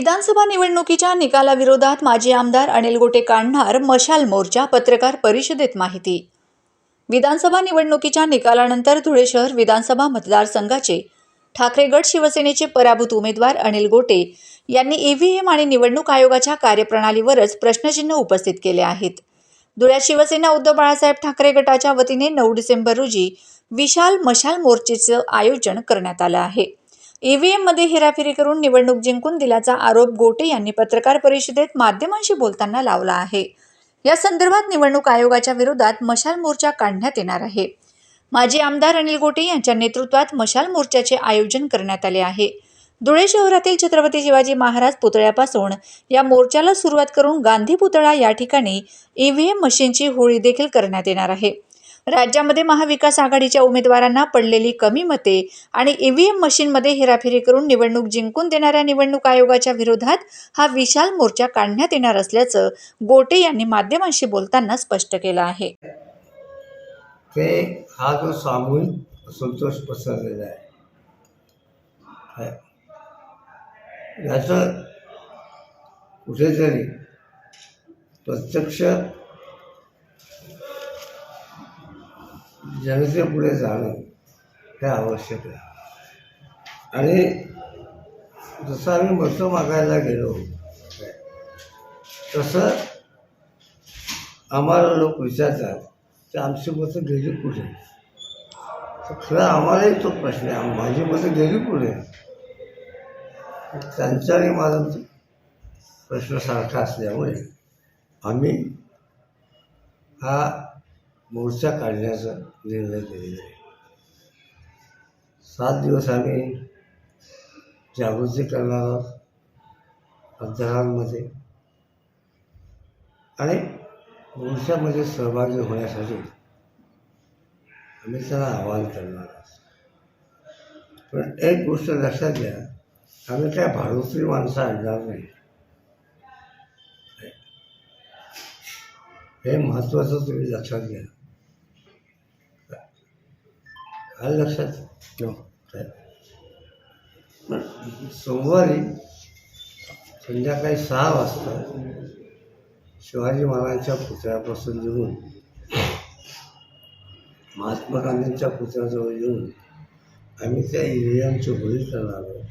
विधानसभा निवडणुकीच्या निकालाविरोधात माजी आमदार अनिल गोटे काढणार मशाल मोर्चा पत्रकार परिषदेत माहिती. विधानसभा निवडणुकीच्या निकालानंतर धुळे शहर विधानसभा मतदारसंघाचे ठाकरे गट शिवसेनेचे पराभूत उमेदवार अनिल गोटे यांनी ईव्हीएम आणि निवडणूक आयोगाच्या कार्यप्रणालीवरच प्रश्नचिन्ह उपस्थित केले आहेत. धुळ्यात शिवसेना उद्धव बाळासाहेब ठाकरे गटाच्या वतीने नऊ डिसेंबर रोजी विशाल मशाल मोर्चेचं आयोजन करण्यात आलं आहे. ईव्हीएममध्ये हेराफेरी करून निवडणूक जिंकून दिल्याचा आरोप गोटे यांनी पत्रकार परिषदेत माध्यमांशी बोलताना लावला आहे. या संदर्भात निवडणूक आयोगाच्या विरोधात मशाल मोर्चा काढण्यात येणार आहे. माजी आमदार अनिल गोटे यांच्या नेतृत्वात मशाल मोर्चाचे आयोजन करण्यात आले आहे. धुळे शहरातील छत्रपती शिवाजी महाराज पुतळ्यापासून या मोर्चाला सुरुवात करून गांधी पुतळा या ठिकाणी ईव्हीएम मशीनची होळी देखील करण्यात येणार आहे. राज्यामध्ये महाविकास आघाडीच्या उमेदवारांना पडलेली कमी मते आणि ईव्हीएम मशीनमध्ये हेराफेरी करून निवडणूक जिंकून देणाऱ्या निवडणूक आयोगाच्या विरोधात हा विशाल मोर्चा काढण्यात येणार असल्याचं गोटे यांनी माध्यमांशी बोलताना स्पष्ट केलं आहे. ते हा जो सामूहिक असंतोष पसरलेला आहे. याचं कुठेतरी प्रत्यक्ष जनतेपुढे जाणं हे आवश्यक आहे. आणि जसं आम्ही मतं मागायला गेलो तसं आम्हाला लोक विचारतात की आमची मतं गेली कुठे? तर खरं आम्हालाही तो प्रश्न आहे. माझी मतं गेली कुठे? त्यांचा आणि माझा प्रश्न सारखा असल्यामुळे आम्ही हा मोर्चा काढण्याचा निर्णय केलेला आहे. सात दिवस आम्ही जागृती करणार आहोत मतदारांमध्ये. आणि मोर्चामध्ये सहभागी होण्यासाठी आम्ही त्याला आवाहन करणार आहोत. पण एक गोष्ट लक्षात घ्या आम्ही काय भाडोत्री माणसं आणणार नाही. हे महत्त्वाचं तुम्ही लक्षात घ्या. आलं लक्षात. काय? पण सोमवारी संध्याकाळी सहा वाजता शिवाजी महाराजांच्या पुतळ्यापासून येऊन महात्मा गांधींच्या पुतळ्याजवळ येऊन आम्ही त्या ईव्हीएमची होळी करणार आहोत.